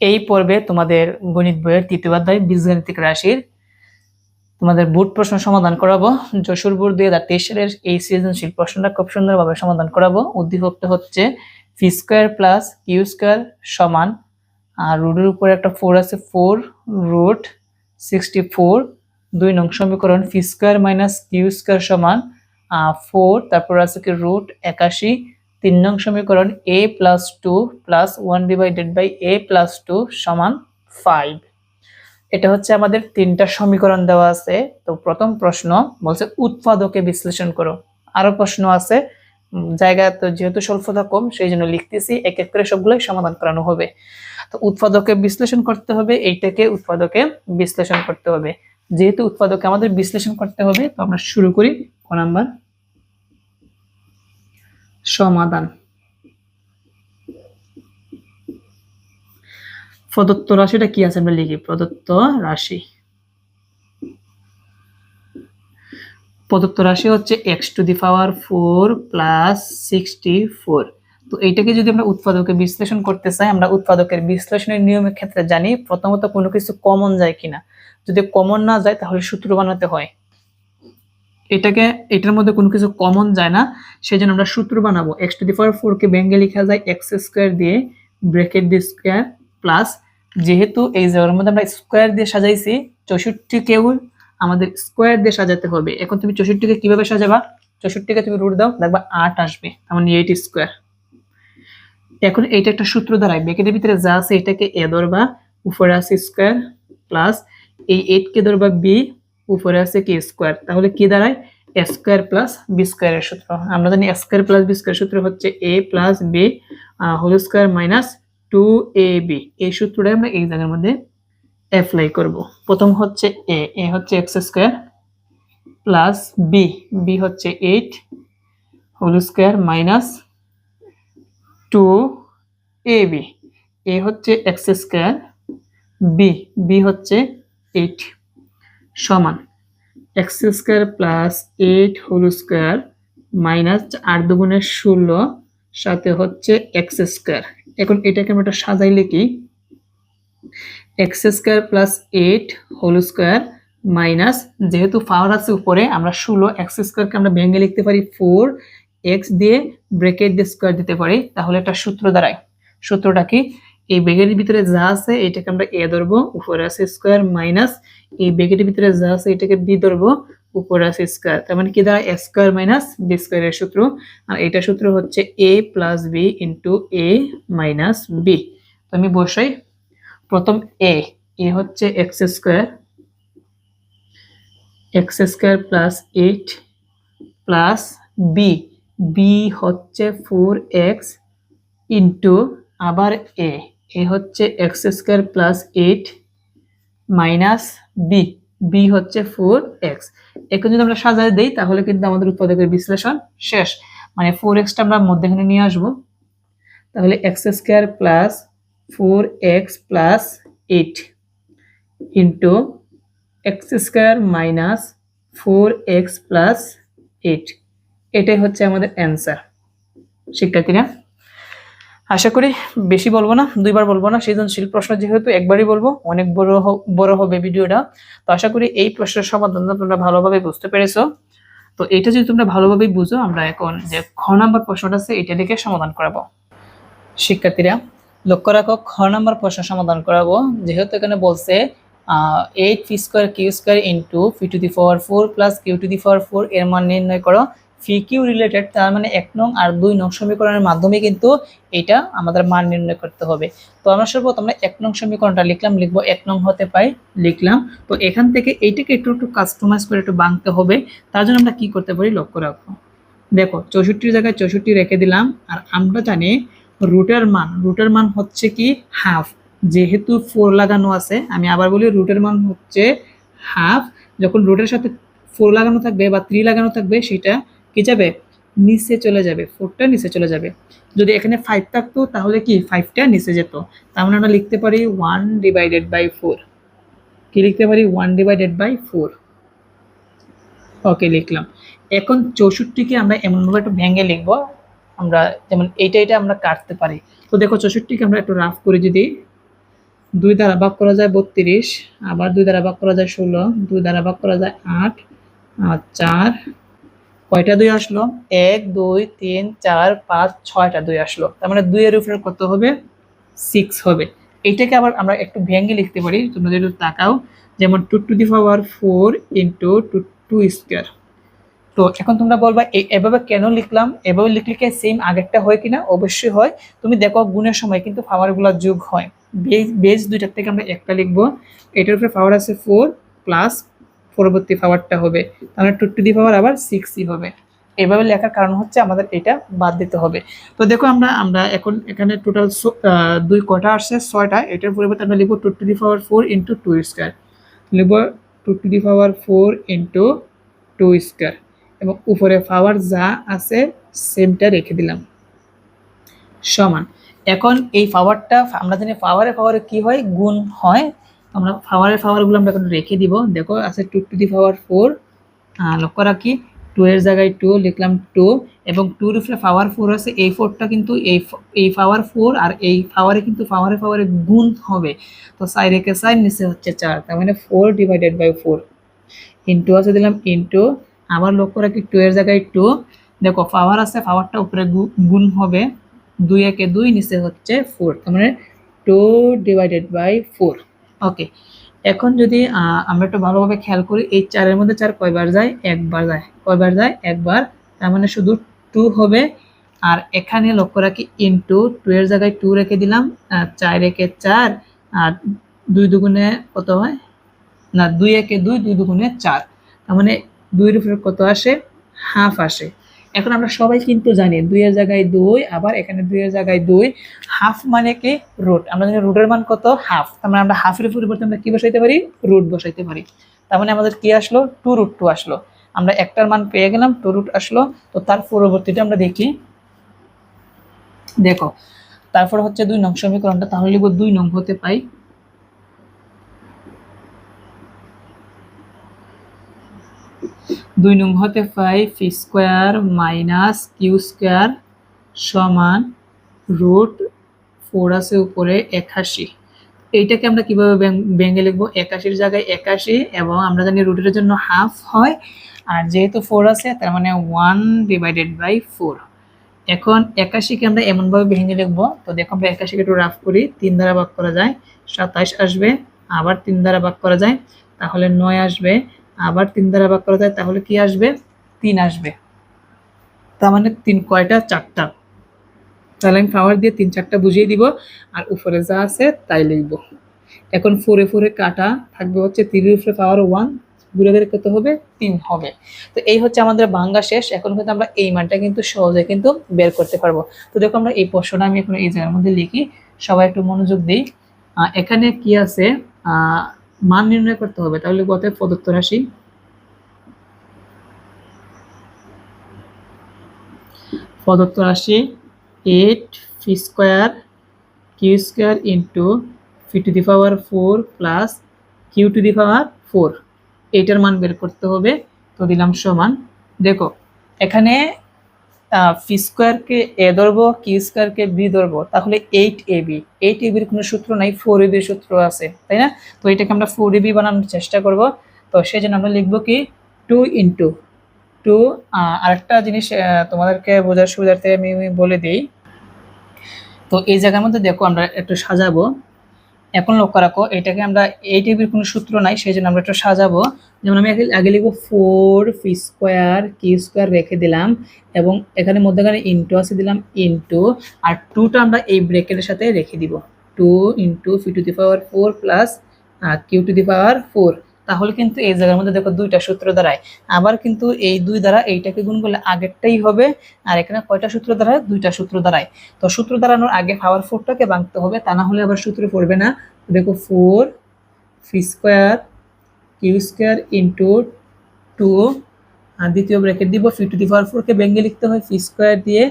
এই পর্বে তোমাদের গণিত বইয়ের তৃতীয় অধ্যায়, বীজগাণিতিক রাশির তোমাদের বোর্ড প্রশ্ন সমাধান করাবো। যশোর বোর্ড দুই হাজার তেইশ সালের এই সৃজনশীল প্রশ্নটা খুব সুন্দরভাবে সমাধান করাবো। উদ্দীপকটা হচ্ছে P square plus Q square সমান, আর রুটের উপরে একটা ফোর আছে ফোর রুট সিক্সটি ফোর দুই নং সমীকরণ P square minus Q square সমান ফোর তারপর আছে কি রুট একাশি তিন নং সমীকরণ A plus two plus one divided by A plus two সমান ফাইভ এটা হচ্ছে আমাদের তিনটা সমীকরণ দেওয়া আছে। তো প্রথম প্রশ্ন বলছে, উৎপাদকে বিশ্লেষণ করো। আরও প্রশ্ন আছে জায়গা তো যেহেতু স্বল্পতা কম সেই জন্য লিখতেছি এক এক করে সবগুলোই সমাধান করানো হবে। তো উৎপাদকে বিশ্লেষণ করতে হবে, এইটাকে উৎপাদকে বিশ্লেষণ করতে হবে। যেহেতু উৎপাদকে আমাদের বিশ্লেষণ করতে হবে, তো আমরা শুরু করি, ক নাম্বার। সমাধান। প্রদত্ত রাশিটা কি আছে আমরা লিখি? প্রদত্ত রাশি। প্রদত্ত রাশি হচ্ছে X to the power four plus sixty four তো এইটাকে যদি আমরা উৎপাদকে বিশ্লেষণ করতে চাই, আমরা উৎপাদকের বিশ্লেষণের নিয়মের ক্ষেত্রে জানি প্রথমত কোনো কিছু কমন যায় কিনা। যদি কমন না যায়, তাহলে সূত্র বানাতে হয়। এটাকে, এটার মধ্যে কোনো কিছু কমন যায় না। সেই জন্য আমরা সূত্র বানাবো। X to the power four কে ভেঙে লেখা যায় এক্স স্কোয়ার দিয়ে ব্রেকেট দিয়ে স্কোয়ার প্লাস যেহেতু এই জায়গার মধ্যে আমরা স্কোয়ার দিয়ে সাজাইছি চৌষট্টিকেও আমাদের স্কোয়ার দিয়ে সাজাতে হবে। এখন তুমি চৌষট্টিকে কীভাবে সাজাবা? চৌষট্টিকে তুমি রুট দাও, দেখবা আট আসবে। তার মানে এইট স্কোয়ার এখন এইটা একটা সূত্র দাঁড়ায় ব্রেকেটের ভিতরে যা আছে এটাকে এ ধরবা, উপরে আছে স্কোয়ার প্লাস এই এইট কে ধরবা বি উপরে আছে কি স্কোয়ার তাহলে কি দাঁড়ায়? স্কোয়ার প্লাস বি স্কোয়ারের সূত্র। আমরা জানি স্কোয়ার প্লাস বি স্কোয়ার সূত্র হচ্ছে A plus B whole square minus two A B এই সূত্রটা আমরা এই জায়গার মধ্যে অ্যাপ্লাই করব। প্রথম হচ্ছে এ এ হচ্ছে X square plus B B হচ্ছে eight whole square minus two A B A হচ্ছে এক্স স্কোয়ার বি বি হচ্ছে এইট সমান। X square plus eight whole square minus আট দুগুণের ষোলো, সাথে হচ্ছে এক্স স্কোয়ার এখন এটাকে আমরা একটা সাজাইলে কি X square plus eight whole square minus যেহেতু পাওয়ার আছে উপরে, আমরা ষোলো এক্স স্কোয়ারকে আমরা ভেঙে লিখতে পারি ফোর এক্স দিয়ে ব্রেকেট দিয়ে স্কোয়ার দিতে পারি। তাহলে একটা সূত্র দাঁড়ায়। সূত্রটা কি? এই বেগের ভিতরে যা আছে এটাকে আমরা এ ধরবো, উপরে আছে স্কোয়ার মাইনাস এই বেগের ভিতরে যা আছে এটাকে বি ধরবো, উপরে আছে স্কোয়ার তার মানে কি দাঁড়ায়? স্কোয়ার মাইনাস বি স্কোয়ারের সূত্র। আর এটা সূত্র হচ্ছে A plus B into A minus B তো আমি বসাই। প্রথম এ এ হচ্ছে X square X square plus eight plus B B হচ্ছে ফোর এক্স ইন্টু আবার এ এ হচ্ছে X square plus eight minus B B হচ্ছে ফোর এক্স এখন যদি আমরা সাজায় দিই, তাহলে কিন্তু আমাদের উৎপাদকের বিশ্লেষণ শেষ। মানে ফোর এক্সটা আমরা মধ্যেখানে নিয়ে আসব। তাহলে X square plus four X plus eight into X square minus four X plus eight এটাই হচ্ছে আমাদের অ্যান্সার শিক্ষার্থীরা আশা করি বেশি বলব না, দুইবার বলব না, সৃজনশীল প্রশ্ন যেহেতু একবারই বলব, অনেক বড় বড় হবে ভিডিওটা। তো আশা করি এই প্রশ্নের সমাধান তোমরা ভালোভাবে বুঝতে পেরেছ। তো এটা যদি তোমরা ভালোভাবে বুঝো, আমরা এখন যে খ নাম্বার প্রশ্নটা আছে, এটা দেখে সমাধান করাবো। শিক্ষার্থীরা, লক্ষ্য রাখো, খ নাম্বার প্রশ্ন সমাধান করাবো। যেহেতু এখানে বলছে eight P square Q square into P to the power four plus Q to the power four এর মান নির্ণয় করো। ফি কিউ রিলেটেড তার মানে এক নং আর দুই নং সমীকরণের মাধ্যমে কিন্তু এটা আমাদের মান নির্ণয় করতে হবে। তো আমরা সর্বপ্রথম আমরা এক নং সমীকরণটা লিখলাম, লিখব এক নং হতে পাই, লিখলাম। তো এখান থেকে এইটাকে একটু একটু কাস্টমাইজ করে একটু বাঁধতে হবে, তার জন্য আমরা কি করতে পারি, লক্ষ্য রাখব দেখো, চৌষট্টির জায়গায় চৌষট্টি রেখে দিলাম, আর আমরা জানি রুটের মান রুটের মান হচ্ছে কি হাফ যেহেতু ফোর লাগানো আছে, আমি আবার বলি রুটের মান হচ্ছে হাফ যখন রুটের সাথে ফোর লাগানো থাকবে বা থ্রি লাগানো থাকবে, সেটা কি যাবে? নিচে চলে যাবে, ফোরটা নিচে চলে যাবে। যদি এখানে ফাইভ থাকতো, তাহলে কি? ফাইভটা নিচে যেত। তার মানে আমরা লিখতে পারি ওয়ান ডিভাইডেড বাই ফোর কি লিখতে পারি? One divided by four okay লিখলাম। এখন চৌষট্টিকে আমরা এমনভাবে একটু ভেঙে লিখব। আমরা যেমন এইটা এটা আমরা কাটতে পারি। তো দেখো চৌষট্টিকে আমরা একটু রাফ করে যদি দুই দ্বারা ভাগ করা যায় বত্রিশ, আবার দুই দ্বারা ভাগ করা যায় ষোলো, দুই দ্বারা ভাগ করা যায় আট, আর চার কয়টা দুই আসলো? এক, দুই, তিন, চার, পাঁচ, ছয়টা দুই আসলো। তার মানে দুইয়ের উপরে কত হবে? সিক্স হবে। এইটাকে আবার আমরা একটু ভেঙে লিখতে পারি। তোমরা যদি তাকাও, যেমন two to the power four into two two square তো এখন তোমরা বলবা এভাবে কেন লিখলাম? এভাবে লিখলে কি সেম আগেরটা হয় কিনা? অবশ্যই হয়। তুমি দেখো গুণের সময় কিন্তু পাওয়ারগুলো যোগ হয়। বেজ বেজ দুইটার থেকে আমরা একটা লিখব। এটার উপরে পাওয়ার আছে ফোর প্লাস পরবর্তী পাওয়ারটা হবে। তাহলে টু টু দি পাওয়ার আবার সিক্সই হবে। এভাবে লেখার কারণ হচ্ছে আমাদের এটা বাদ দিতে হবে। তো দেখো আমরা আমরা এখন এখানে টোটাল দুই কটা আসছে, ছয়টা। এটার পরিবর্তে আমরা লিখব two to the power four into two square লিখব two to the power four into two square এবং উপরে পাওয়ার যা আছে সেমটা রেখে দিলাম। সমান। এখন এই পাওয়ারটা আমরা জানি পাওয়ারে পাওয়ারে কি হয়? গুণ হয় আমরা পাওয়ারের পাওয়ারগুলো আমরা এখন রেখে দিব। দেখো, আছে two to the power four লক্ষ্য রাখি টু এর জায়গায় টু লিখলাম টু এবং টুর উপরে পাওয়ার ফোর আছে, এই ফোরটা কিন্তু এই এই পাওয়ার ফোর আর এই পাওয়ারে কিন্তু পাওয়ারে পাওয়ারে গুণ হবে। তো সাই রেখে সাই নিচে হচ্ছে চার। তার মানে four divided by four into আছে দিলাম ইন্টু আবার লক্ষ্য রাখি টু এর জায়গায় টু দেখো পাওয়ার আছে পাওয়ারটা উপরে গুণ হবে। দুই একে দুই, নিচে হচ্ছে ফোর তার মানে two divided by four okay এখন যদি আমরা একটু ভালোভাবে খেয়াল করি, এই চারের মধ্যে চার কয়বার যায়? একবার যায়। কয়বার যায়? একবার। তার মানে শুধু টু হবে। আর এখানে লক্ষ্য রাখি ইন্টু টু এর জায়গায় টু রেখে দিলাম। চার একে চার, আর দুই দুগুণে কত হয়? না, দুই একে দুই দুই দুগুণে চার। তার মানে দুইয়ের উপরে কত আসে? হাফ আসে। এখন আমরা সবাই কিন্তু জানি দুইয়ের জায়গায় দুই, আবার এখানে দুইয়ের জায়গায় দুই। হাফ মানে কি? রুট। আমরা জানি রুটের মান কত? হাফ। তার মানে আমরা হাফের পরিবর্তে আমরা কি বসাইতে পারি? রুট বসাইতে পারি। তার মানে আমাদের কি আসলো? টু রুট টু আসলো। আমরা একটার মান পেয়ে গেলাম, টু রুট আসলো। তো তার পরবর্তীটা আমরা দেখি। দেখো, তারপর হচ্ছে দুই নং সমীকরণটা, তাহলে লিখব দুই নং হতে পাই দুই নং হতে P square minus Q square সমান রুট ফোর আছে উপরে একাশি। এইটাকে আমরা কীভাবে ব্যাং- ব্যাঙ্গে লিখব? একাশির জায়গায় একাশি এবং আমরা জানি রুটের জন্য হাফ হয়। আর যেহেতু ফোর আছে, তার মানে ওয়ান ডিভাইডেড বাই ফোর এখন একাশিকে আমরা এমনভাবে ভেঙে লিখব। তো দেখো আমরা একাশিকে একটু রাফ করি, তিন দ্বারা ভাগ করা যায় সাতাইশ আসবে, আবার তিন দ্বারা ভাগ করা যায়, তাহলে নয় আসবে। আবার তিন দ্বারা ভাগ করা যায়, তাহলে কি আসবে? তিন আসবে। তার মানে তিন কয়টা? চারটা। তাহলে আমি পাওয়ার দিয়ে তিন চারটা বুঝিয়ে দিব, আর উপরে যা আছে তাই লিখব। এখন ফোরে ফোরে কাটা থাকবে হচ্ছে তিনের উপরে পাওয়ার ওয়ান ঘুরে ঘুরে কত হবে? তিন হবে। তো এই হচ্ছে আমাদের বাঙ্গা শেষ। এখন কিন্তু আমরা এই মানটা কিন্তু সহজে কিন্তু বের করতে পারব। তো দেখো আমরা এই প্রশ্নটা আমি এখন এই জায়গার মধ্যে লিখি। সবাই একটু মনোযোগ দিই। এখানে কি আছে? মান নির্ণয় করতে হবে, তাহলে কত প্রদত্ত রাশি। প্রদত্ত রাশি eight P square, Q square into P to the power four plus Q to the power four. এইটার মান বের করতে হবে, তো দিলাম সমান। দেখো, এখানে ফি স্কোয়ারকে এ ধরবো কিউ স্কোয়ারকে বি ধরবো, তাহলে eight A B eight A বির কোনো সূত্র নাই ফোর এ বির সূত্র আছে, তাই না? তো এটাকে আমরা ফোর এ বি বানানোর চেষ্টা করব। তো সেই জন্য আমরা লিখব কি? টু ইন্টু টু আরেকটা জিনিস তোমাদেরকে বোঝার সুবিধার্থে আমি বলে দিই। তো এই জায়গার মধ্যে দেখো আমরা একটু সাজাবো। এখন লক্ষ্য রাখো, এটাকে আমরা এই টাইপের কোনো সূত্র নাই সেই জন্য আমরা একটু সাজাবো। যেমন আমি আগে লিখব four P square Q square রেখে দিলাম, এবং এখানে মধ্যখানে ইন্টু আছে, দিলাম ইন্টু আর টুটা আমরা এই ব্রেকেটের সাথে রেখে দিব। Two into P to the power four plus Q to the power four তাহলে কিন্তু এই জায়গার মধ্যে দেখো দুইটা সূত্র দাঁড়ায়। আবার কিন্তু এই দুই দ্বারা এইটাকে গুণ করলে আগেরটাই হবে আর এখানে কয়টা সূত্র দাঁড়ায়? দুইটা সূত্র দাঁড়ায়। তো সূত্র দাঁড়ানোর আগে পাওয়ার ফোরটাকে ভাঙতে হবে, তা না হলে আবার সূত্রে পড়বে না। দেখো four P square Q square into two আর দ্বিতীয় ব্রেকেট দিব ফি টু দি পাওয়ার ফোরকে ভেঙে লিখতে হয় ফি স্কোয়ার দিয়ে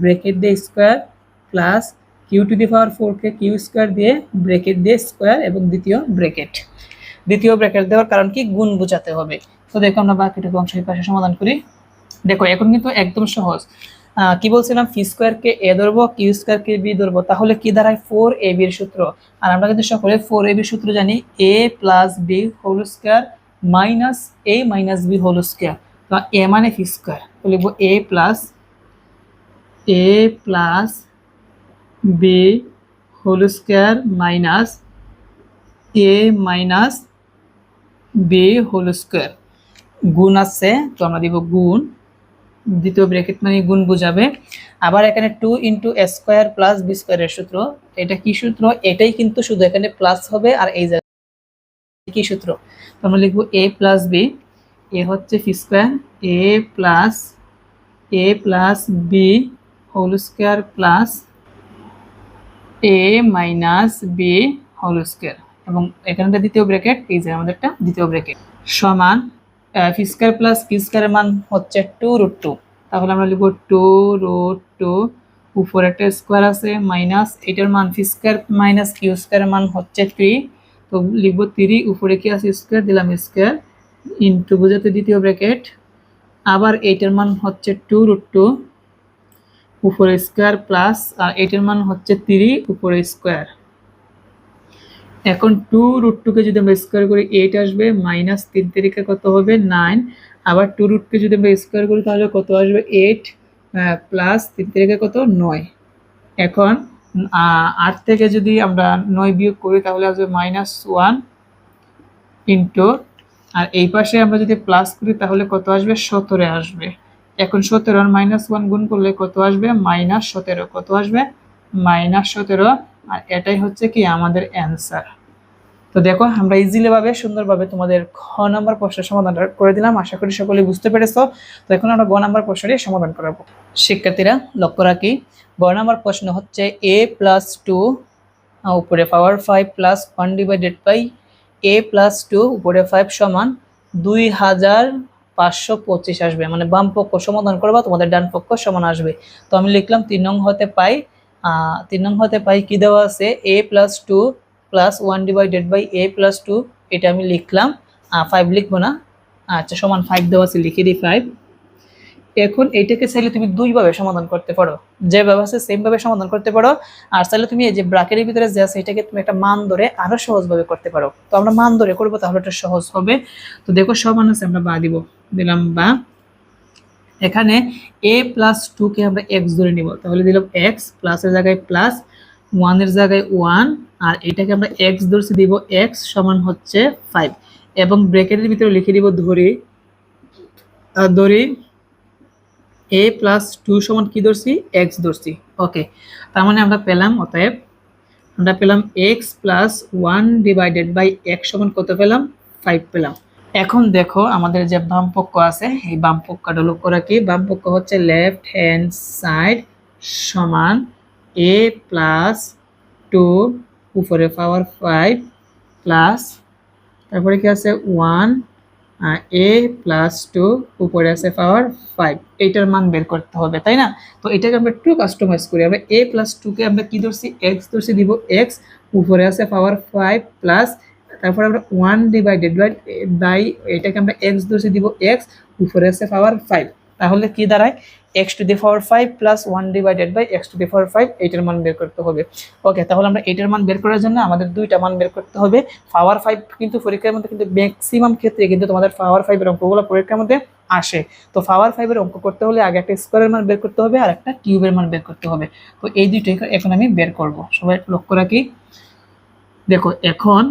ব্র্যাকেট দিয়ে square plus Q to the power ফোরকে কিউ স্কোয়ার দিয়ে ব্র্যাকেট দিয়ে স্কোয়ার এবং দ্বিতীয় ব্র্যাকেট দ্বিতীয় ব্র্যাকেট দেওয়ার কারণ কি? গুণ বোঝাতে হবে। তো দেখো আমরা বাকিটুকু অংশ পাশে সমাধান করি। দেখো, এখন কিন্তু একদম সহজ। কি বলছিলাম? ফি স্কোয়ারকে এ ধরবো, কিউ স্কোয়ারকে বি ধরবো, তাহলে কি দাঁড়ায়? ফোর এ বির সূত্র। আর আমরা কিন্তু সকলে ফোর এ বির সূত্র জানি, A plus B whole square minus A minus B whole square. তো এ মানে ফি স্কোয়ার। তো লিখব A plus A plus B whole square minus A minus B whole square গুণ আছে, তো আমরা দিব গুণ। দ্বিতীয় ব্র্যাকেট মানে গুণ বোঝাবে। আবার এখানে two into square plus B স্কোয়ারের সূত্র। এটা কি সূত্র? এটাই কিন্তু শুধু এখানে প্লাস হবে আর এই জায়গায় কি সূত্র? তো আমরা লিখব এ প্লাস বি এ হচ্ছে P square A plus A plus B whole square plus A minus B whole square এবং এখানটা দ্বিতীয় ব্র্যাকেট এই যে আমাদেরটা দ্বিতীয় ব্র্যাকেট সমান ফি স্কোয়ার প্লাস কি স্কোয়ারের মান হচ্ছে টু রুট টু তাহলে আমরা লিখব টু রুট টু উপরে একটা স্কোয়ার আছে মাইনাস এটার মান ফি স্কোয়ার মাইনাস কিউ স্কোয়ারের মান হচ্ছে থ্রি তো লিখব থ্রি উপরে কি আছে স্কোয়ার দিলাম স্কোয়ার ইন্টু বোঝাতে দ্বিতীয় ব্র্যাকেট আবার এইটার মান হচ্ছে টু রুট টু উপরে স্কোয়ার প্লাস আর এটার মান হচ্ছে থ্রি উপরে স্কোয়ার এখন টু রুট টুকে যদি আমরা স্কোয়ার করি এইট আসবে মাইনাস তিন তারিখে কত হবে? নাইন আবার টু রুটকে যদি আমরা স্কোয়ার করি, তাহলে কত আসবে? এইট প্লাস তিন তারিখে কত? নয়। এখন আট থেকে যদি আমরা নয় বিয়োগ করি, তাহলে আসবে মাইনাস ওয়ান ইন্টু আর এই পাশে আমরা যদি প্লাস করি, তাহলে কত আসবে? সতেরো আসবে। এখন সতেরো আর মাইনাস ওয়ান গুণ করলে কত আসবে? মাইনাস সতেরো। কত আসবে? মাইনাস সতেরো। আর এটাই হচ্ছে কি আমাদের অ্যান্সার তো দেখো, আমরা ইজিলি ভাবে, সুন্দরভাবে তোমাদের খ নাম্বার প্রশ্নের সমাধান করে দিলাম। আশা করি সকলে বুঝতে পেরেছ। তো এখন আমরা গ নাম্বার প্রশ্নের সমাধান করাবো। শিক্ষার্থীরা, লক্ষ্য রাখি, গ নাম্বার প্রশ্ন হচ্ছে এ প্লাস টু উপরে power five plus one divided by A plus two উপরে ফাইভ সমান দুই হাজার পাঁচশো পঁচিশ আসবে। মানে বাম পক্ষ সমাধান করবা, তোমাদের ডান পক্ষ সমান আসবে। তো আমি লিখলাম তিন নং হতে পাই তিন নং হতে পাই কি দেওয়া আছে? A plus two plus one divided by A plus two এটা আমি লিখলাম। ফাইভ লিখব না। আচ্ছা সমান ফাইভ দেওয়া আছে, লিখে দিই ফাইভ এখন এইটাকে চাইলে তুমি দুইভাবে সমাধান করতে পারো। যেভাবে আছে সেম ভাবে সমাধান করতে পারো। আর চাইলে তুমি এই যে ব্রাকেটের ভিতরে যে আছে, এটাকে তুমি একটা মান ধরে আরও সহজভাবে করতে পারো। তো আমরা মান ধরে করব, তাহলে এটা সহজ হবে। তো দেখো, সমান আছে, আমরা বা দিব। দিলাম বা। এখানে এ প্লাস টুকে আমরা এক্স ধরে নিব। তাহলে দিলাম এক্স প্লাসের জায়গায় প্লাস ওয়ানের জায়গায় ওয়ান আর এটাকে আমরা এক্স ধরছি দিব এক্স সমান হচ্ছে ফাইভ এবং ব্রেকেটের ভিতরে লিখে দিব ধরি ধরি এ প্লাস টু সমান কি ধরছি? এক্স ধরছি। ওকে তার মানে আমরা পেলাম অতএব আমরা পেলাম X plus one divided by X সমান কত পেলাম? ফাইভ পেলাম। এখন দেখো আমাদের যে বাম পক্ষ আছে, এই বাম পক্ষটা লক্ষ্য রাখি বাম পক্ষ হচ্ছে লেফট হ্যান্ড সাইড সমান এ প্লাস টু উপরে পাওয়ার ফাইভ প্লাস তারপরে কি আছে? ওয়ান এ প্লাস টু উপরে আছে পাওয়ার ফাইভ এইটার মান বের করতে হবে, তাই না? তো এটাকে আমরা টু কাস্টমাইজ করি। আমরা এ প্লাস টুকে আমরা কি ধরছি? এক্স ধরছি, দিব এক্স উপরে আছে পাওয়ার ফাইভ প্লাস তারপরে আমরা ওয়ান ডিভাইডেড বাই বাই এটাকে আমরা এক্স ধরছি দিব এক্স উপরে আছে পাওয়ার ফাইভ তাহলে কি দাঁড়ায়? X to the power five plus one divided by X to the power five এইটার মান বের করতে হবে। ওকে তাহলে আমরা এইটার মান বের করার জন্য আমাদের দুইটা মান বের করতে হবে। পাওয়ার ফাইভ কিন্তু পরীক্ষার মধ্যে কিন্তু ম্যাক্সিমাম ক্ষেত্রে কিন্তু তোমাদের পাওয়ার ফাইভের অঙ্কগুলো পরীক্ষার মধ্যে আসে। তো পাওয়ার ফাইভের অঙ্ক করতে হলে আগে একটা স্কোয়ারের মান বের করতে হবে আর একটা কিউবের মান বের করতে হবে। তো এই দুইটাই এখন আমি বের করব। সবাই লক্ষ্য রাখি। দেখো, এখন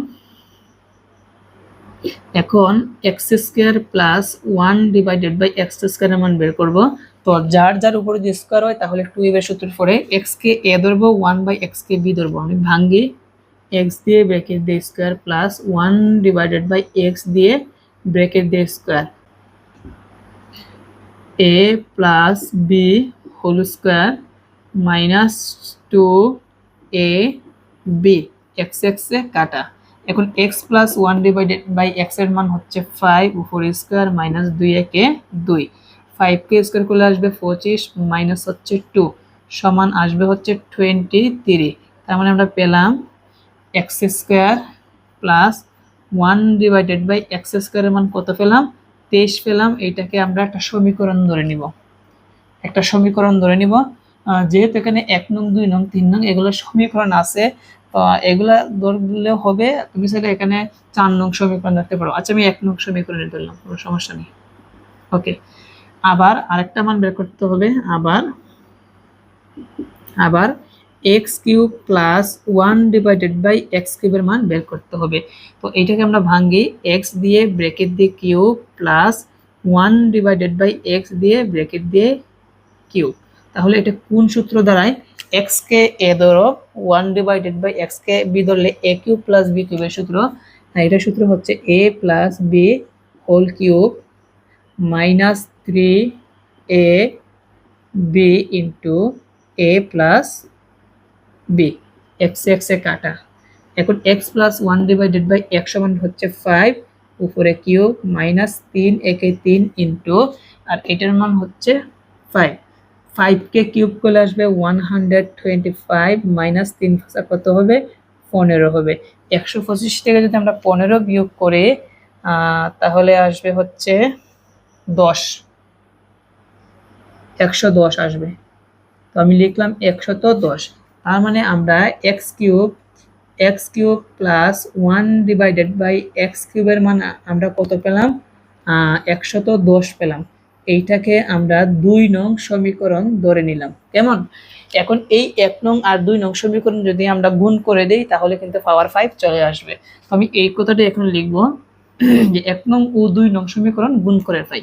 এখন X square plus one divided by X স্কোয়ারের মান বের করব। তো যার যার উপরে যদি স্কোয়ার হয়, তাহলে টু এর সূত্র পরে এক্স কে এ ধরবো ওয়ান বাই এক্স কে বি ধরবো। আমি ভাঙ্গি এক্স দিয়ে ব্রেকেট দিয়ে square plus one divided by X দিয়ে ব্রেকেট দিয়ে square A plus B whole square minus two A B X এক্সে কাটা। এখন X plus one divided by এক্সের মান হচ্ছে ফাইভ উপর স্কোয়ার মাইনাস দুই একে দুই। ফাইভকে স্কোয়ার করলে আসবে পঁচিশ মাইনাস হচ্ছে টু সমান আসবে হচ্ছে টোয়েন্টি থ্রি তার মানে আমরা পেলাম X square plus one divided by X স্কোয়ারের মান কত পেলাম? তেইশ পেলাম, এইটাকে আমরা একটা সমীকরণ ধরে নিব। একটা সমীকরণ ধরে নিব যেহেতু এখানে এক নং, দুই নং, তিন নং, এগুলো সমীকরণ আছে তো এগুলা ধরলে হবে। তুমি চাইলে এখানে চার নং সমীকরণ রাখতে পারো। আচ্ছা আমি এক নং সমীকরণে ধরলাম, কোনো সমস্যা নেই। ওকে আবার আরেকটা মান বের করতে হবে, আবার আবার X cube plus one divided by X কিউবের মান বের করতে হবে। তো এইটাকে আমরা ভাঙি এক্স দিয়ে ব্রেকেট দিয়ে cube plus one divided by X দিয়ে ব্রেকেট দিয়ে কিউব তাহলে এটা কোন সূত্র দ্বারায় এক্স কে এ ধরো ওয়ান ডিভাইডেড বাই এক্স কে বি ধরলে এ কিউব প্লাস বি কিউবের সূত্র। আর এটার সূত্র হচ্ছে A plus B whole cube minus three A B into A plus B. X X কাটা। এখন X plus one divided by X সমান হচ্ছে ফাইভ উপরে কিউব মাইনাস তিন, একে তিন ইন্টু আর এটার মান হচ্ছে ফাইভ ফাইভকে কিউব করলে আসবে one hundred twenty five minus তিন ভাষা কত হবে? পনেরো হবে। একশো পঁচিশ থেকে যদি আমরা পনেরো বিয়োগ করে তাহলে আসবে হচ্ছে দশ। একশো দশ আসবে। তো আমি লিখলাম একশত দশ। তার মানে আমরা x cube x cube plus one divided by x কিউবের মান আমরা কত পেলাম? একশত দশ পেলাম। এইটাকে আমরা দুই নং সমীকরণ ধরে নিলাম। কেমন? এখন এই এক নং আর দুই নং সমীকরণ যদি আমরা গুণ করে দেই, তাহলে কিন্তু পাওয়ার ফাইভ চলে আসবে। আমি এই কথাটা এখন লিখব যে এক নং ও দুই নং সমীকরণ গুণ করে পাই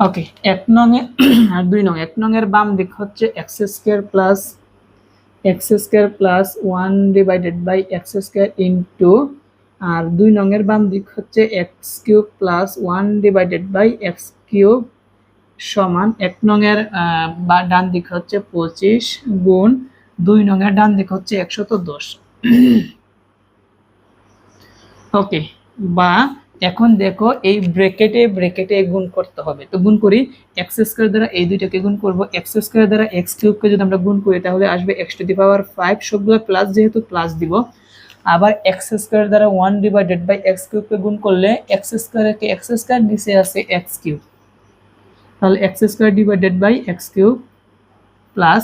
ওকে এক নং আর দুই নং এক নং বাম দিক হচ্ছে x square plus x square plus one divided by x square into আর দুই নং বাম দিক হচ্ছে x cube plus one divided by x cube সমান এক নং বা ডান দিক হচ্ছে পঁচিশ গুণ দুই নং ডান দিক হচ্ছে একশত দশ। ওকে বা এখন দেখো এই ব্রেকেটে ব্রেকেটে গুণ করতে হবে। তো গুণ করি এক্স স্কোয়ার দ্বারা এই দুইটাকে গুণ করব। এক্স স্কোয়ার দ্বারা এক্স কিউবকে যদি আমরা গুণ করি, তাহলে আসবে x to the power five সবগুলো প্লাস যেহেতু প্লাস দিব। আবার এক্স স্কোয়ার দ্বারা ওয়ান ডিভাইডেড বাই এক্স কিউবকে গুণ করলে এক্স স্কোয়ারকে এক্স স্কোয়ার নিচে আছে এক্স কিউব তাহলে x square divided by x cube plus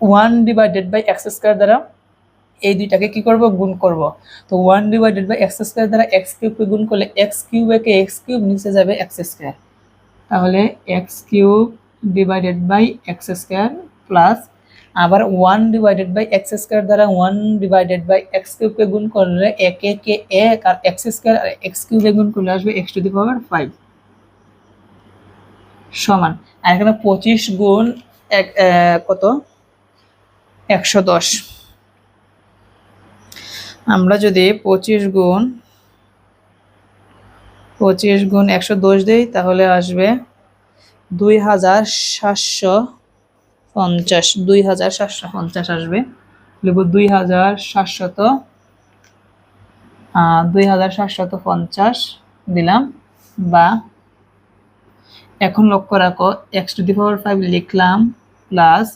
one divided by x square দ্বারা এই দুইটাকে কি করব? গুণ করব। তো one divided by x square দ্বারা এক্স কিউবকে গুণ করলে এক্স কিউবকে এক্স কিউব নিচে যাবে এক্স স্কোয়ার তাহলে x cube divided by x square plus আবার one divided by x square দ্বারা ওয়ান ডিভাইডেড বাই এক্স কিউবকে গুণ করলে এক একে এক আর এক্স স্কোয়ার আর এক্স কিউবে গুণ করলে আসবে x to the power five সমান। আর এখানে পঁচিশ গুণ এক কত? একশো দশ। আমরা যদি পঁচিশ গুণ পঁচিশ গুণ একশো দশ দিই, তাহলে আসবে দুই হাজার সাতশো পঞ্চাশ, দুই হাজার সাতশো পঞ্চাশ আসবে। লিখব দুই হাজার সাতশত দুই হাজার সাতশত পঞ্চাশ দিলাম, বা এখন লক্ষ্য রাখো x to the power five লিখলাম প্লাস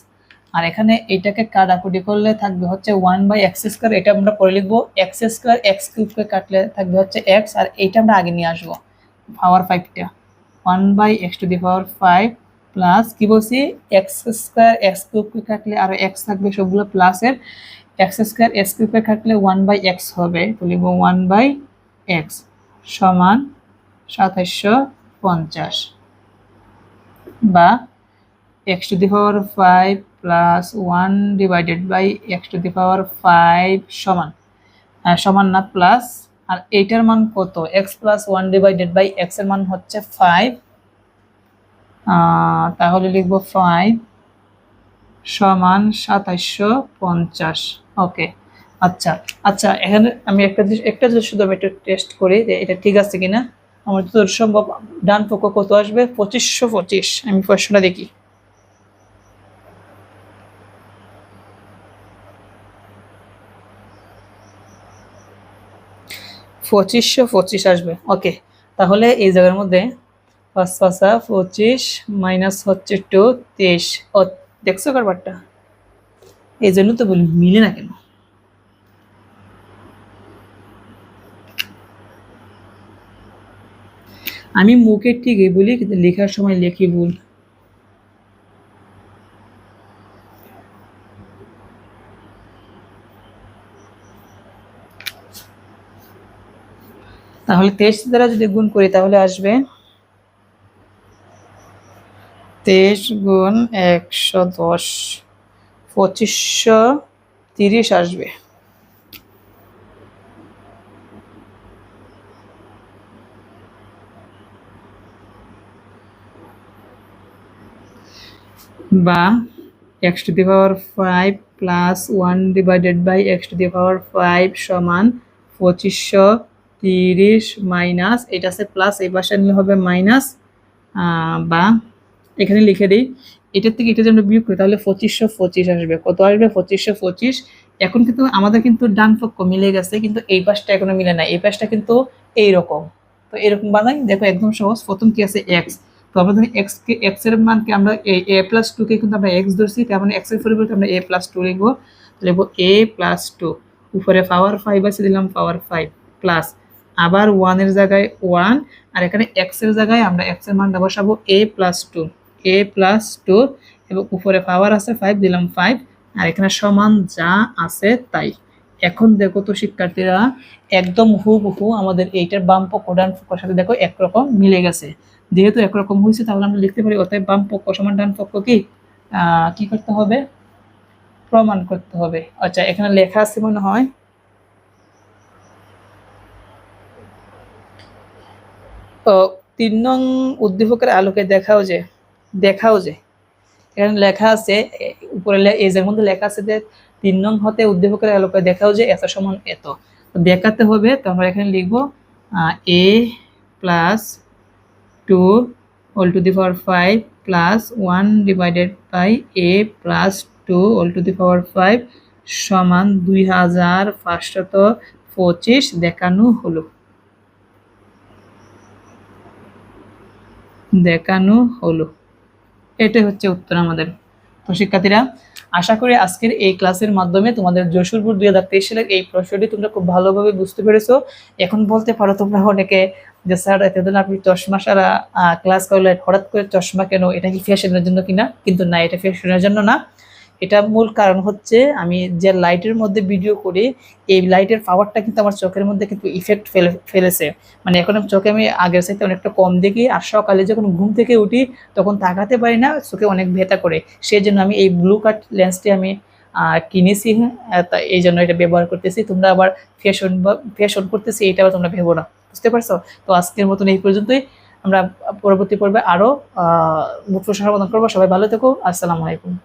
আর এখানে এটাকে কাটাকুটি করলে থাকবে হচ্ছে ওয়ান বাই এক্স স্কোয়ার এটা আমরা পরে লিখব এক্স স্কোয়ার এক্স কিউবকে কাটলে থাকবে হচ্ছে এক্স আর এইটা আমরা আগে নিয়ে আসব power ফাইভটা one by x to the power five plus কি বলছি? এক্স স্কোয়ার এক্স কিউবকে কাটলে আরও এক্স থাকবে, সবগুলো প্লাসের এক্স স্কোয়ার এক্স কিউবকে কাটলে ওয়ান বাই এক্স হবে, তো লিখব ওয়ান বাই এক্স সমান সাতাশশো পঞ্চাশ বা x to the power five plus one divided by x to the power five সমান। আহ, সমান না প্লাস আর এইটার মান কত? X plus one divided by এক্সের মান হচ্ছে ফাইভ তাহলে লিখব ফাইভ সমান সাতাইশশো পঞ্চাশ। ওকে আচ্ছা আচ্ছা এখানে আমি একটা একটা জিনিস শুধু আমি একটু টেস্ট করি যে এটা ঠিক আছে কিনা। আমার তো সম্ভব ডান পক্ষ কত আসবে? পঁচিশশো পঁচিশ। আমি প্রশ্নটা দেখি। পঁচিশশো, পঁচিশ আসবে। ওকে তাহলে এই জায়গার মধ্যে পাঁচ, পাঁচা পঁচিশ মাইনাস হচ্ছে টু তেইশ। ও, দেখছ কারবারটা? এই জন্য তো বলি, মিলে না কেন? আমি মুখে ঠিকই বলি কিন্তু লেখার সময় লেখি ভুল। তাহলে তেইশ দ্বারা যদি গুণ করি, তাহলে আসবে তেইশ গুণ একশো দশ, পঁচিশশো তিরিশ আসবে। বা x to the power five plus one divided by x to the power five সমান পঁচিশশো তিরিশ মাইনাস, এটা আছে প্লাস এই পাশে নিলে হবে মাইনাস বা এখানে লিখে দিই, এটার থেকে এটা যদি আমরা বিয়োগ করি, তাহলে পঁচিশশো পঁচিশ আসবে। কত আসবে? পঁচিশশো পঁচিশ। এখন কিন্তু আমাদের কিন্তু ডান পক্ষ মিলে গেছে, কিন্তু এই পাশটা এখনও মিলে না এই পাশটা কিন্তু এইরকম। তো এরকম বানাই, দেখো একদম সহজ। প্রথম কি আছে? এক্স তো আমরা ধরি এক্স কে এক্সের মানকে আমরা এই এ প্লাস টু কে কিন্তু আমরা এক্স ধরছি, তার মানে এক্সের পরিবর্তে আমরা এ প্লাস টু লিখব। লিখব এ প্লাস টু উপরে পাওয়ার ফাইভ আছে, দিলাম পাওয়ার ফাইভ প্লাস আবার ওয়ানের জায়গায় ওয়ান আর এখানে এক্সের জায়গায় আমরা এক্সের মানটা বসাবো a plus two a plus two এবং উপরে পাওয়ার আছে ফাইভ দিলাম ফাইভ আর এখানে সমান যা আছে তাই। এখন দেখো তো শিক্ষার্থীরা, একদম হুবহু আমাদের এইটার বাম পক্ষ ডান পক্ষের সাথে দেখো একরকম মিলে গেছে। যেহেতু একরকম হয়েছে, তাহলে আমরা লিখতে পারি, অতএব বাম পক্ষ সমান ডান পক্ষ কি? কি করতে হবে? প্রমাণ করতে হবে। আচ্ছা এখানে লেখা আছে মনে হয় তিন নং উদ্দীপকের আলোকে দেখাও যে দেখাও যে, এখানে লেখা আছে উপরে যের মধ্যে লেখা আছে যে, তিন নং হতে উদ্দীপকের আলোকে দেখাও যে এত সমান এত। দেখাতে হবে, তো আমরা এখানে লিখব a plus two whole to the power five plus one divided by a plus two whole to the power five সমান দুই হাজার পাঁচশত পঁচিশ দেখানো হলো। দেখানো হলো। এটাই হচ্ছে উত্তর আমাদের। তো শিক্ষার্থীরা, আশা করি আজকের এই ক্লাসের মাধ্যমে তোমাদের যশোরপুর দুই হাজার তেইশ সালের এই প্রশ্নটি তোমরা খুব ভালোভাবে বুঝতে পেরেছ। এখন বলতে পারো তোমরা অনেকে যে, স্যার, এতদিন আপনি চশমা সারা ক্লাস করলে হঠাৎ করে চশমা কেন? এটা কি ফ্যাশনের জন্য কিনা? কিন্তু না, এটা ফ্যাশনের জন্য না। এটা মূল কারণ হচ্ছে আমি যে লাইটের মধ্যে ভিডিও করি এই লাইটের পাওয়ারটা কিন্তু আমার চোখের মধ্যে কিন্তু ইফেক্ট ফেলে ফেলেছে। মানে এখন চোখে আমি আগের সাথে অনেকটা কম দেখি আর সকালে যখন ঘুম থেকে উঠি তখন তাকাতে পারি না চোখে অনেক ভেতা করে। সেই জন্য আমি এই ব্লু কাট লেন্সটি আমি কিনেছি আহ, তা এই জন্য এটা ব্যবহার করতেছি। তোমরা আবার ফ্যাশন বা ফ্যাশন করতেছি এটা আবার তোমরা ভেবো না। বুঝতে পারছ? তো আজকের মতন এই পর্যন্তই। আমরা পরবর্তী পর্বে আরও প্রশ্ন সমাধান করব। সবাই ভালো থেকো। আসসালামু আলাইকুম।